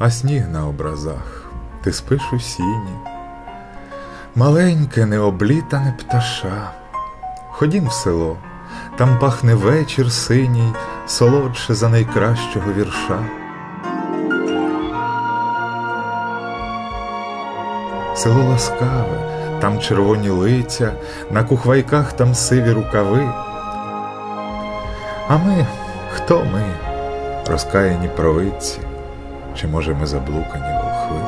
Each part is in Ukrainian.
а сніг на образах, ти спиш у сіні. Маленьке, необлітане пташа, ходім в село, там пахне вечір синій, солодше за найкращого вірша. Село ласкаве, там червоні лиця, на кухвайках там сиві рукави. А ми, хто ми, розкаяні провидці, чи може ми заблукані волхви?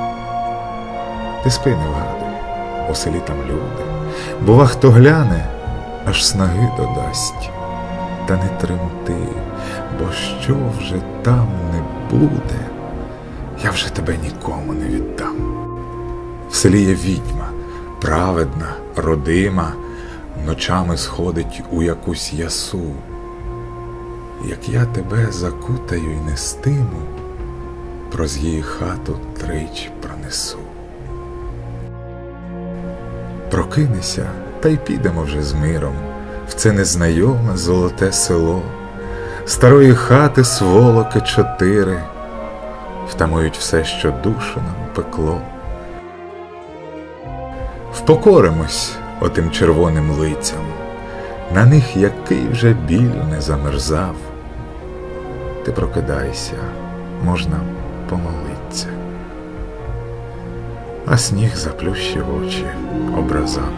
Ти спи не вгадуй, у селі там люди, бува, хто гляне, аж снаги додасть. Та не тремти, бо що вже там не буде, я вже тебе нікому не віддам. В селі є відьма, праведна, родима, ночами сходить у якусь ясу. Як я тебе закутаю й нестиму, проз її хату тричі пронесу. Прокинися, та й підемо вже з миром в це незнайоме золоте село, старої хати сволоки чотири, втамують все, що душу нам пекло. Впокоримось отим червоним лицям, на них який вже біль не замерзав. Ти прокидайся, можна помолиться, а сніг заплющив очі образам.